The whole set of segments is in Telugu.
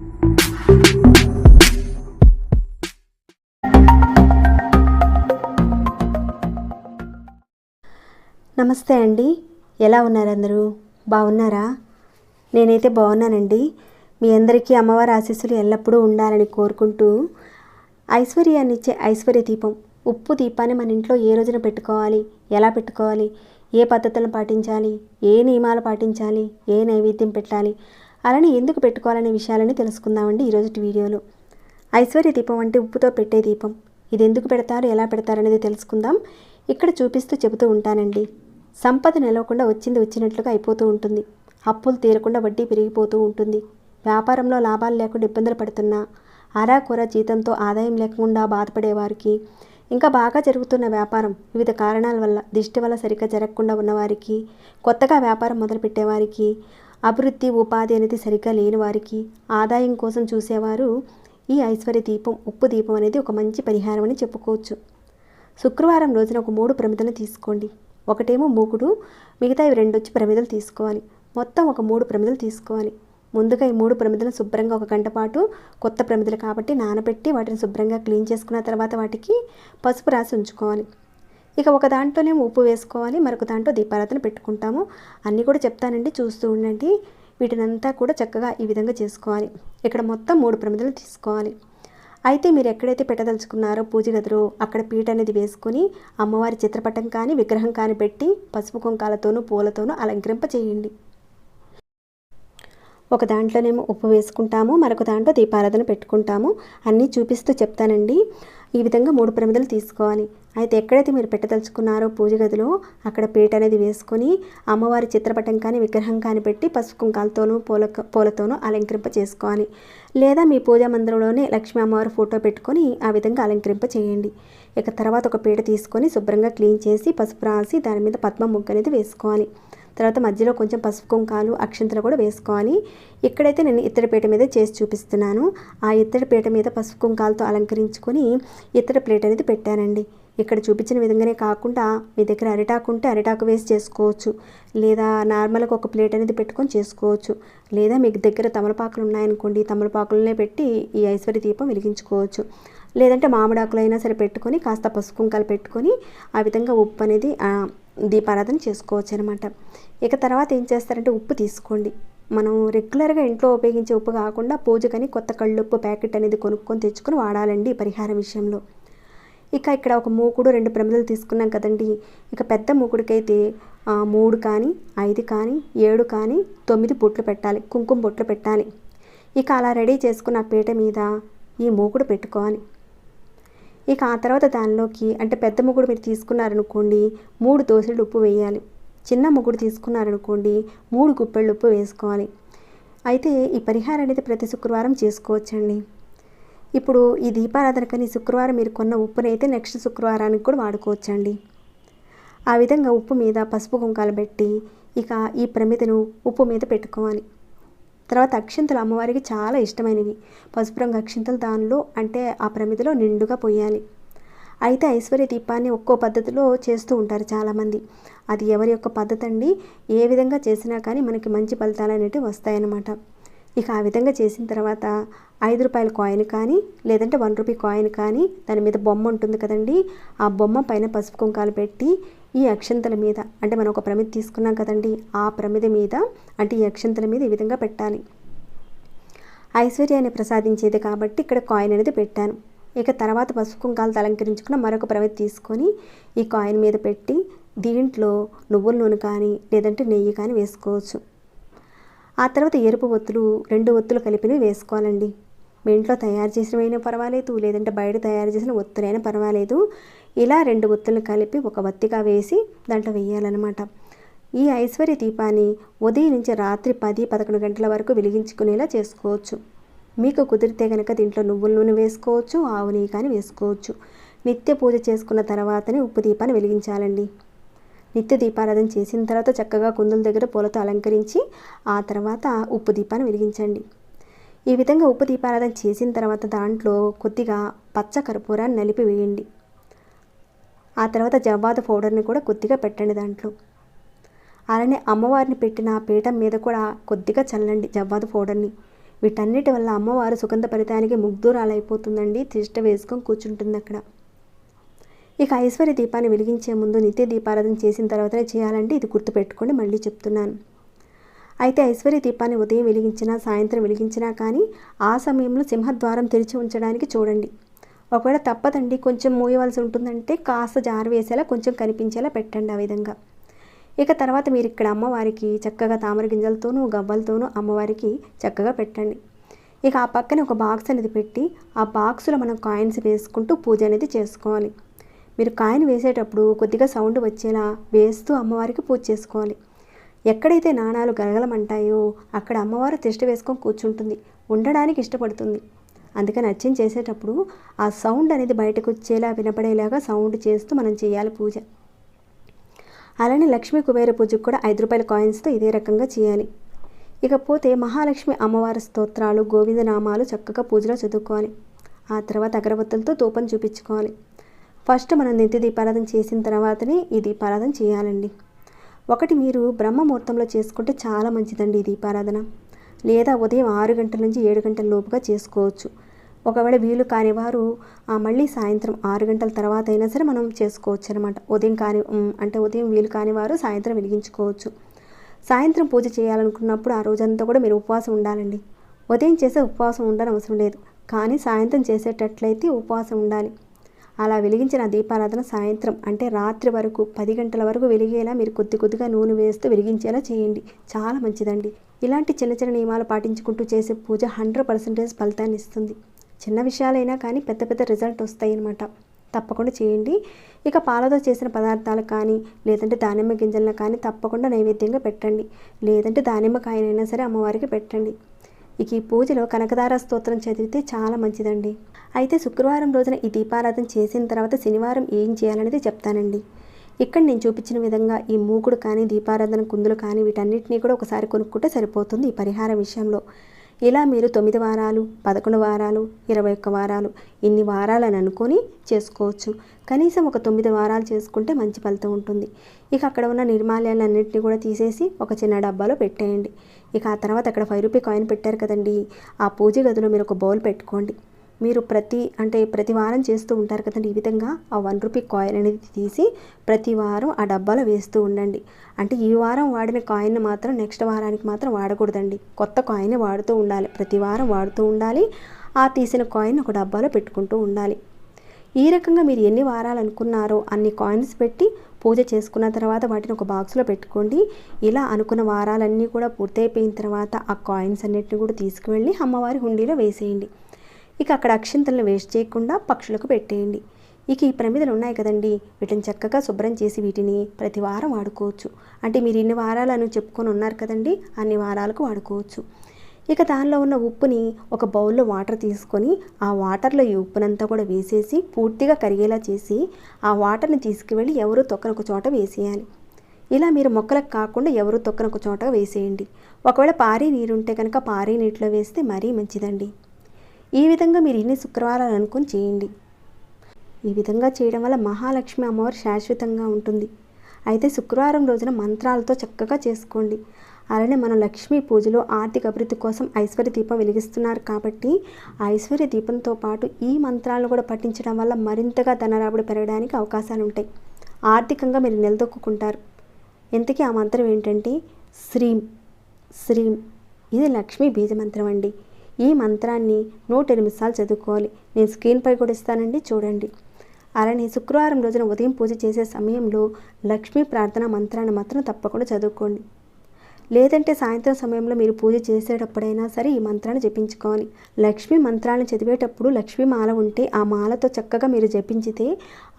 నమస్తే అండి. ఎలా ఉన్నారు అందరూ? బాగున్నారా నేనైతే బాగున్నానండి మీ అందరికీ అమ్మవారి ఆశీస్సులు ఎల్లప్పుడూ ఉండాలని కోరుకుంటూ ఐశ్వర్యాన్నిచ్చే ఐశ్వర్య దీపం ఉప్పు దీపాన్ని మన ఇంట్లో ఏ రోజున పెట్టుకోవాలి? ఎలా పెట్టుకోవాలి? ఏ పద్ధతులను పాటించాలి? ఏ నియమాలు పాటించాలి? ఏ నైవేద్యం పెట్టాలి? అలానే ఎందుకు పెట్టుకోవాలనే విషయాలని తెలుసుకుందామండి ఈరోజు వీడియోలో. ఐశ్వర్య దీపం అంటే ఉప్పుతో పెట్టే దీపం. ఇది ఎందుకు పెడతారు ఎలా పెడతారు అనేది తెలుసుకుందాం. ఇక్కడ చూపిస్తూ చెబుతూ ఉంటానండి. సంపద నిలవకుండా వచ్చింది వచ్చినట్లుగా అయిపోతూ ఉంటుంది. అప్పులు తీరకుండా వడ్డీ పెరిగిపోతూ ఉంటుంది. వ్యాపారంలో లాభాలు లేకుండా ఇబ్బందులు పడుతున్నా ఆరాకూర జీతంతో ఆదాయం లేకుండా బాధపడేవారికి ఇంకా బాగా జరుగుతున్న వ్యాపారం వివిధ కారణాల వల్ల దిష్టి వల్ల సరిగ్గా జరగకుండా ఉన్నవారికి కొత్తగా వ్యాపారం మొదలుపెట్టేవారికి అభివృద్ధి ఉపాధి అనేది సరిగ్గా లేని వారికి ఆదాయం కోసం చూసేవారు ఈ ఐశ్వర్య దీపం ఉప్పు దీపం అనేది ఒక మంచి పరిహారం అని చెప్పుకోవచ్చు. శుక్రవారం రోజున ఒక మూడు ప్రమిదలు తీసుకోండి. ఒకటేమో మూకుడు మిగతా ఇవి రెండు వచ్చి ప్రమిదలు తీసుకోవాలి. మొత్తం ఒక మూడు ప్రమిదలు తీసుకోవాలి. ముందుగా ఈ మూడు ప్రమిదలు శుభ్రంగా ఒక గంట పాటు కొత్త ప్రమిదలు కాబట్టి నానబెట్టి వాటిని శుభ్రంగా క్లీన్ చేసుకున్న తర్వాత వాటికి పసుపు రాసి ఉంచుకోవాలి. ఇక ఒక దాంట్లోనే ఉప్పు వేసుకోవాలి మరొక దాంట్లో దీపారాధన పెట్టుకుంటాము. అన్నీ కూడా చెప్తానండి చూస్తూ ఉండండి. వీటినంతా కూడా చక్కగా ఈ విధంగా చేసుకోవాలి. ఇక్కడ మొత్తం మూడు ప్రమిదలు తీసుకోవాలి. అయితే మీరు ఎక్కడైతే పెట్టదలుచుకున్నారో పూజ గదిలో అక్కడ పీట అనేది వేసుకొని అమ్మవారి చిత్రపటం కానీ విగ్రహం కానీ పెట్టి పసుపు కుంకాలతోనూ పూలతోనూ అలంకరింప చేయండి. ఒక దాంట్లోనేమో ఉప్పు వేసుకుంటాము మరొక దాంట్లో దీపారాధన పెట్టుకుంటాము. అన్నీ చూపిస్తూ చెప్తానండి. ఈ విధంగా మూడు ప్రమిదలు తీసుకోవాలి. అయితే ఎక్కడైతే మీరు పెట్టదలుచుకున్నారో పూజ గదిలో అక్కడ పీట అనేది వేసుకొని అమ్మవారి చిత్రపటం కానీ విగ్రహం కానీ పెట్టి పసుపు కుంకాలతోనూ పూల పూలతోనూ అలంకరింప చేసుకోవాలి. లేదా మీ పూజా మందిరంలోనే లక్ష్మీ అమ్మవారి ఫోటో పెట్టుకొని ఆ విధంగా అలంకరింప చేయండి. ఇక తర్వాత ఒక పీట తీసుకొని శుభ్రంగా క్లీన్ చేసి పసుపు రాసి దాని మీద పద్మ ముగ్గు అనేది వేసుకోవాలి. తర్వాత మధ్యలో కొంచెం పసుపు కుంకాలు అక్షంతలు కూడా వేసుకోవాలి ఇక్కడైతే నేను ఇత్తడిపేట మీద చేసి చూపిస్తున్నాను. ఆ ఇత్తడిపేట మీద పసుపు కుంకాలతో అలంకరించుకొని ఇత్తడి ప్లేట్ అనేది పెట్టానండి. ఇక్కడ చూపించిన విధంగానే కాకుండా మీ దగ్గర అరిటాకు ఉంటే అరిటాకు వేసి చేసుకోవచ్చు. లేదా నార్మల్గా ఒక ప్లేట్ అనేది పెట్టుకొని చేసుకోవచ్చు. లేదా మీకు దగ్గర తమలపాకులు ఉన్నాయనుకోండి తమలపాకులనే పెట్టి ఈ ఐశ్వర్య దీపం వెలిగించుకోవచ్చు. లేదంటే మామిడాకులు అయినా సరే పెట్టుకొని కాస్త పసుపు కుంకాలు పెట్టుకొని ఆ విధంగా ఉప్పు అనేది దీపారాధన చేసుకోవచ్చు అనమాట ఇక తర్వాత ఏం చేస్తారంటే ఉప్పు తీసుకోండి. మనం రెగ్యులర్గా ఇంట్లో ఉపయోగించే ఉప్పు కాకుండా పూజకని కొత్త కళ్ళుప్పు ప్యాకెట్ అనేది కొనుక్కొని తెచ్చుకొని వాడాలండి పరిహారం విషయంలో. ఇక ఇక్కడ ఒక మూకుడు రెండు ప్రమిదలు తీసుకున్నాం కదండి. ఇక పెద్ద మూకుడికైతే మూడు కానీ ఐదు కానీ ఏడు కానీ తొమ్మిది బొట్లు పెట్టాలి. కుంకుమ బొట్లు పెట్టాలి. ఇక అలా రెడీ చేసుకున్న పీట మీద ఈ మూకుడు పెట్టుకోవాలి. ఇక ఆ తర్వాత దానిలోకి అంటే పెద్ద ముగ్గుడు మీరు తీసుకున్నారనుకోండి మూడు దోశలు ఉప్పు వేయాలి. చిన్న ముగ్గుడు తీసుకున్నారనుకోండి మూడు గుప్పెళ్ళు ఉప్పు వేసుకోవాలి. అయితే ఈ పరిహారం అనేది ప్రతి శుక్రవారం చేసుకోవచ్చండి. ఇప్పుడు ఈ దీపారాధనకని శుక్రవారం మీరు కొన్న ఉప్పునైతే నెక్స్ట్ శుక్రవారానికి కూడా వాడుకోవచ్చండి. ఆ విధంగా ఉప్పు మీద పసుపు కుంకాలు పెట్టి ఇక ఈ ప్రమిదను ఉప్పు మీద పెట్టుకోవాలి. తర్వాత అక్షింతలు అమ్మవారికి చాలా ఇష్టమైనవి. పసుపు రంగు అక్షింతలు దానిలో అంటే ఆ ప్రమిదిలో నిండుగా పోయాలి. అయితే ఐశ్వర్య దీపాన్ని ఒక్కో పద్ధతిలో చేస్తూ ఉంటారు చాలామంది. అది ఎవరి యొక్క పద్ధతి అండి ఏ విధంగా చేసినా కానీ మనకి మంచి ఫలితాలు అనేటివి వస్తాయన్నమాట. ఇక ఆ విధంగా చేసిన తర్వాత ఐదు రూపాయల కాయిన్ కానీ లేదంటే వన్ రూపీ కాయిన్ కానీ దాని మీద బొమ్మ ఉంటుంది కదండి. ఆ బొమ్మ పైన పసుపు కుంకాలు పెట్టి ఈ అక్షంతల మీద. అంటే మనం ఒక ప్రమిద తీసుకున్నాం కదండి ఆ ప్రమిద మీద అంటే ఈ అక్షంతల మీద ఈ విధంగా పెట్టాలి. ఐశ్వర్యాన్ని ప్రసాదించేది కాబట్టి ఇక్కడ కాయిన్ అనేది పెట్టాను. ఇక తర్వాత పసుపు కుంకాలతో అలంకరించుకున్న మరొక ప్రమిద తీసుకొని ఈ కాయిన్ మీద పెట్టి దీంట్లో నువ్వుల నూనె కానీ లేదంటే నెయ్యి కానీ వేసుకోవచ్చు. ఆ తర్వాత ఎరుపు ఒత్తులు రెండు ఒత్తులు కలిపినవి వేసుకోవాలండి. మీ ఇంట్లో తయారు చేసినవైనా పర్వాలేదు లేదంటే బయట తయారు చేసిన ఒత్తులైనా పర్వాలేదు. ఇలా రెండు ఒత్తులు కలిపి ఒక వత్తిగా వేసి దాంట్లో వేయాలన్నమాట. ఈ ఐశ్వర్య దీపాన్ని ఉదయం నుంచి రాత్రి పది పదకొండు గంటల వరకు వెలిగించుకునేలా చేసుకోవచ్చు. మీకు కుదిరితే కనుక దీంట్లో నువ్వుల నూనె వేసుకోవచ్చు ఆవు నెయ్యి కానీ వేసుకోవచ్చు. నిత్య పూజ చేసుకున్న తర్వాతనే ఉప్పు దీపాన్ని వెలిగించాలండి. నిత్య దీపారాధన చేసిన తర్వాత చక్కగా కుందుల దగ్గర పూలతో అలంకరించి ఆ తర్వాత ఉప్పు దీపాన్ని వెలిగించండి. ఈ విధంగా ఉప్పు దీపారాధన చేసిన తర్వాత దాంట్లో కొద్దిగా పచ్చ కర్పూరాన్ని నలిపి వేయండి. ఆ తర్వాత జవ్వాద పౌడర్ని కూడా కొద్దిగా పెట్టండి దాంట్లో. అలానే అమ్మవారిని పెట్టిన పీఠం మీద కూడా కొద్దిగా చల్లండి జవ్వాదు పౌడర్ని. వీటన్నిటి వల్ల అమ్మవారు సుగంధ ఫలితానికి ముగ్ధురాలైపోతుందండి. తిష్ట వేసుకొని కూర్చుంటుంది అక్కడ. ఇక ఐశ్వర్య దీపాన్ని వెలిగించే ముందు నిత్య దీపారాధన చేసిన తర్వాతనే చేయాలంటే ఇది గుర్తుపెట్టుకొని మళ్ళీ చెప్తున్నాను. అయితే ఐశ్వర్య దీపాన్ని ఉదయం వెలిగించినా సాయంత్రం వెలిగించినా కానీ ఆ సమయంలో సింహద్వారం తెరిచి ఉంచడానికి చూడండి. ఒకవేళ తప్పదండి కొంచెం మూయవలసి ఉంటుందంటే కాస్త జారు వేసేలా కొంచెం కనిపించేలా పెట్టండి ఆ విధంగా. ఇక తర్వాత మీరు ఇక్కడ అమ్మవారికి చక్కగా తామర గింజలతోనూ గవ్వలతోనూ అమ్మవారికి చక్కగా పెట్టండి. ఇక ఆ పక్కన ఒక బాక్స్ అనేది పెట్టి ఆ బాక్స్లో మనం కాయిన్స్ వేసుకుంటూ పూజ అనేది చేసుకోవాలి. మీరు కాయిన్ వేసేటప్పుడు కొద్దిగా సౌండ్ వచ్చేలా వేస్తూ అమ్మవారికి పూజ చేసుకోవాలి. ఎక్కడైతే నాణాలు గలగలమంటాయో అక్కడ అమ్మవారు తిష్ట వేసుకొని కూర్చుంటుంది. ఉండడానికి ఇష్టపడుతుంది. అందుకని అర్చన చేసేటప్పుడు ఆ సౌండ్ అనేది బయటకు వచ్చేలా వినపడేలాగా సౌండ్ చేస్తూ మనం చేయాలి పూజ. అలానే లక్ష్మీ కుబేర పూజకు కూడా ఐదు రూపాయల కాయిన్స్తో ఇదే రకంగా చేయాలి. ఇకపోతే మహాలక్ష్మి అమ్మవారి స్తోత్రాలు గోవిందనామాలు చక్కగా పూజలో చదువుకోవాలి. ఆ తర్వాత అగరబత్తులతో తూపం చూపించుకోవాలి. ఫస్ట్ మనం నిత్య దీపారాధన చేసిన తర్వాతనే ఈ దీపారాధన చేయాలండి. ఒకటి మీరు బ్రహ్మముహూర్తంలో చేసుకుంటే చాలా మంచిదండి ఈ దీపారాధన. లేదా ఉదయం ఆరు గంటల నుంచి ఏడు గంటల లోపుగా చేసుకోవచ్చు. ఒకవేళ వీలు కాని వారు ఆ, మళ్ళీ సాయంత్రం ఆరు గంటల తర్వాత అయినా సరే మనం చేసుకోవచ్చు అనమాట ఉదయం కాని అంటే ఉదయం వీలు కాని వారు సాయంత్రం వెలిగించుకోవచ్చు. సాయంత్రం పూజ చేయాలనుకున్నప్పుడు ఆ రోజంతా కూడా మీరు ఉపవాసం ఉండాలండి. ఉదయం చేసే ఉపవాసం ఉండని అవసరం లేదు. కానీ సాయంత్రం చేసేటట్లయితే ఉపవాసం ఉండాలి. అలా వెలిగించిన దీపారాధన సాయంత్రం అంటే రాత్రి వరకు పది గంటల వరకు వెలిగేలా మీరు కొద్ది కొద్దిగా నూనె వేస్తూ వెలిగించేలా చేయండి. చాలా మంచిదండి. ఇలాంటి చిన్న చిన్న నియమాలు పాటించుకుంటూ చేసే పూజ హండ్రెడ్ పర్సెంటేజ్ ఫలితాన్ని ఇస్తుంది. చిన్న విషయాలైనా కానీ పెద్ద పెద్ద రిజల్ట్ వస్తాయి అన్నమాట తప్పకుండా చేయండి. ఇక పాలతో చేసిన పదార్థాలు కానీ లేదంటే దానిమ్మ గింజలను కానీ తప్పకుండా నైవేద్యంగా పెట్టండి. లేదంటే దానిమ్మ కాయనైనా సరే అమ్మవారికి పెట్టండి. ఇక ఈ పూజలో కనకదార స్తోత్రం చదివితే చాలా మంచిదండి. అయితే శుక్రవారం రోజున ఈ దీపారాధన చేసిన తర్వాత శనివారం ఏం చేయాలనేది చెప్తానండి. ఇక్కడ నేను చూపించిన విధంగా ఈ మూకుడు కానీ దీపారాధన కుందులు కానీ వీటన్నిటినీ కూడా ఒకసారి కొనుక్కుంటే సరిపోతుంది ఈ పరిహార విషయంలో. ఇలా మీరు తొమ్మిది వారాలు పదకొండు వారాలు ఇరవై ఒక్క వారాలు ఇన్ని వారాలని అనుకొని చేసుకోవచ్చు. కనీసం ఒక తొమ్మిది వారాలు చేసుకుంటే మంచి ఫలితం ఉంటుంది. ఇక అక్కడ ఉన్న నిర్మాల్యాలన్నింటినీ కూడా తీసేసి ఒక చిన్న డబ్బాలో పెట్టేయండి. ఇక ఆ తర్వాత అక్కడ ఫైవ్ రూపీ కాయిన్ పెట్టారు కదండి. ఆ పూజ గదిలో మీరు ఒక బౌల్ పెట్టుకోండి. మీరు ప్రతి అంటే ప్రతి వారం చేస్తూ ఉంటారు కదండి ఈ విధంగా ఆ వన్ రూపీ కాయిన్ అనేది తీసి ప్రతి వారం ఆ డబ్బాలో వేస్తూ ఉండండి. అంటే ఈ వారం వాడిన కాయిన్ మాత్రం నెక్స్ట్ వారానికి మాత్రం వాడకూడదండి. కొత్త కాయిన్ వాడుతూ ఉండాలి. ప్రతి వారం వాడుతూ ఉండాలి. ఆ తీసిన కాయిన్ ఒక డబ్బాలో పెట్టుకుంటూ ఉండాలి. ఈ రకంగా మీరు ఎన్ని వారాలు అనుకున్నారో అన్ని కాయిన్స్ పెట్టి పూజ చేసుకున్న తర్వాత వాటిని ఒక బాక్స్లో పెట్టుకోండి. ఇలా అనుకున్న వారాలన్నీ కూడా పూర్తయిపోయిన తర్వాత ఆ కాయిన్స్ అన్నిటిని కూడా తీసుకువెళ్ళి అమ్మవారి హుండీలో వేసేయండి. ఇక అక్కడ అక్షింతలను వేస్ట్ చేయకుండా పక్షులకు పెట్టేయండి. ఇక ఈ ప్రమిదలు ఉన్నాయి కదండి. వీటిని చక్కగా శుభ్రం చేసి వీటిని ప్రతి వారం వాడుకోవచ్చు. అంటే మీరు ఇన్ని వారాలను చెప్పుకొని ఉన్నారు కదండి అన్ని వారాలకు వాడుకోవచ్చు. ఇక దానిలో ఉన్న ఉప్పుని ఒక బౌల్లో వాటర్ తీసుకొని ఆ వాటర్లో ఈ ఉప్పునంతా కూడా వేసేసి పూర్తిగా కరిగేలా చేసి ఆ వాటర్ని తీసుకువెళ్ళి ఎవరు తొక్కన ఒక చోట వేసేయాలి. ఇలా మీరు మొక్కలకు కాకుండా ఎవరు తొక్కన ఒక చోట వేసేయండి. ఒకవేళ పారే నీరు ఉంటే కనుక పారే నీటిలో వేస్తే మరీ మంచిదండి. ఈ విధంగా మీరు ఇన్ని శుక్రవారాలు అనుకొని చేయండి. ఈ విధంగా చేయడం వల్ల మహాలక్ష్మి అమ్మవారు శాశ్వతంగా ఉంటుంది. అయితే శుక్రవారం రోజున మంత్రాలతో చక్కగా చేసుకోండి. అలానే మన లక్ష్మీ పూజలో ఆర్థిక అభివృద్ధి కోసం ఐశ్వర్య దీపం వెలిగిస్తున్నారు కాబట్టి ఐశ్వర్య దీపంతో పాటు ఈ మంత్రాలను కూడా పఠించడం వల్ల మరింతగా ధనరాబడి పెరగడానికి అవకాశాలు ఉంటాయి. ఆర్థికంగా మీరు నిలదొక్కుంటారు ఇంతకీ ఆ మంత్రం ఏంటంటే శ్రీం శ్రీం. ఇది లక్ష్మీ బీజ మంత్రం అండి. ఈ మంత్రాన్ని నూట ఎనిమిది సార్లు చదువుకోవాలి. నేను స్క్రీన్పై కూడా ఇస్తానండి చూడండి. అలానే శుక్రవారం రోజున ఉదయం పూజ చేసే సమయంలో లక్ష్మీ ప్రార్థన మంత్రాన్ని మాత్రం తప్పకుండా చదువుకోండి. లేదంటే సాయంత్రం సమయంలో మీరు పూజ చేసేటప్పుడైనా సరే ఈ మంత్రాన్ని జపించుకోవాలి. లక్ష్మీ మంత్రాలను చదివేటప్పుడు లక్ష్మీ మాల ఉంటే ఆ మాలతో చక్కగా మీరు జపించితే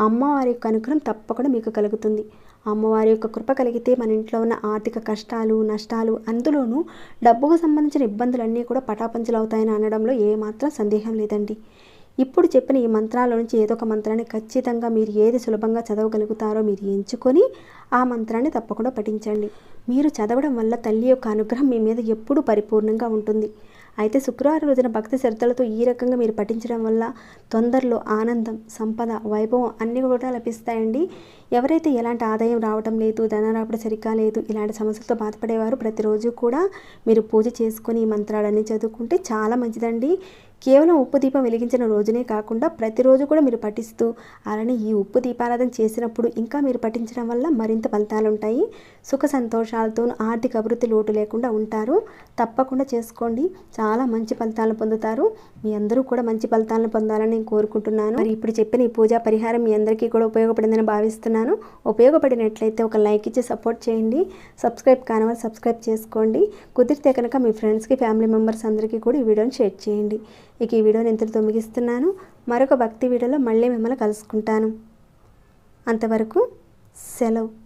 అమ్మవారి యొక్క అనుగ్రహం తప్పకుండా మీకు కలుగుతుంది. అమ్మవారి యొక్క కృప కలిగితే మన ఇంట్లో ఉన్న ఆర్థిక కష్టాలు నష్టాలు అందులోనూ డబ్బుకు సంబంధించిన ఇబ్బందులన్నీ కూడా పటాపంచలు అవుతాయని అనడంలో ఏమాత్రం సందేహం లేదండి. ఇప్పుడు చెప్పిన ఈ మంత్రాల నుంచి ఏదో ఒక మంత్రాన్ని ఖచ్చితంగా మీరు ఏది సులభంగా చదవగలుగుతారో మీరు ఎంచుకొని ఆ మంత్రాన్ని తప్పకుండా పఠించండి. మీరు చదవడం వల్ల తల్లి యొక్క అనుగ్రహం మీ మీద ఎప్పుడూ పరిపూర్ణంగా ఉంటుంది. అయితే శుక్రవారం రోజున భక్తి శ్రద్ధలతో ఈ రకంగా మీరు పఠించడం వల్ల తొందరలో ఆనందం సంపద వైభవం అన్నీ కూడా లభిస్తాయండి. ఎవరైతే ఎలాంటి ఆదాయం రావటం లేదు ధన రావడం సరిగ్గా లేదు ఇలాంటి సమస్యలతో బాధపడేవారు ప్రతిరోజు కూడా మీరు పూజ చేసుకొని ఈ మంత్రాలన్నీ చదువుకుంటే చాలా మంచిదండి. కేవలం ఉప్పు దీపం వెలిగించిన రోజునే కాకుండా ప్రతిరోజు కూడా మీరు పఠిస్తూ అలానే ఈ ఉప్పు దీపారాధన చేసినప్పుడు ఇంకా మీరు పఠించడం వల్ల మరింత ఫలితాలు ఉంటాయి. సుఖ సంతోషాలతో ఆర్థిక అభివృద్ధి లోటు లేకుండా ఉంటారు. తప్పకుండా చేసుకోండి. చాలా మంచి ఫలితాలను పొందుతారు. మీ అందరూ కూడా మంచి ఫలితాలను పొందాలని నేను కోరుకుంటున్నాను. మరి ఇప్పుడు చెప్పిన ఈ పూజా పరిహారం మీ అందరికీ కూడా ఉపయోగపడిందని భావిస్తున్నాను. ఉపయోగపడినట్లయితే ఒక లైక్ ఇచ్చి సపోర్ట్ చేయండి. సబ్స్క్రైబ్ కానివారు సబ్స్క్రైబ్ చేసుకోండి. కుదిరితే కనుక మీ ఫ్రెండ్స్కి ఫ్యామిలీ మెంబర్స్ అందరికీ కూడా ఈ వీడియోని షేర్ చేయండి. ఇక ఈ వీడియోని ఇంతటితో ముగిస్తున్నాను. మరొక భక్తి వీడియోలో మళ్ళీ మిమ్మల్ని కలుసుకుంటాను. అంతవరకు సెలవు.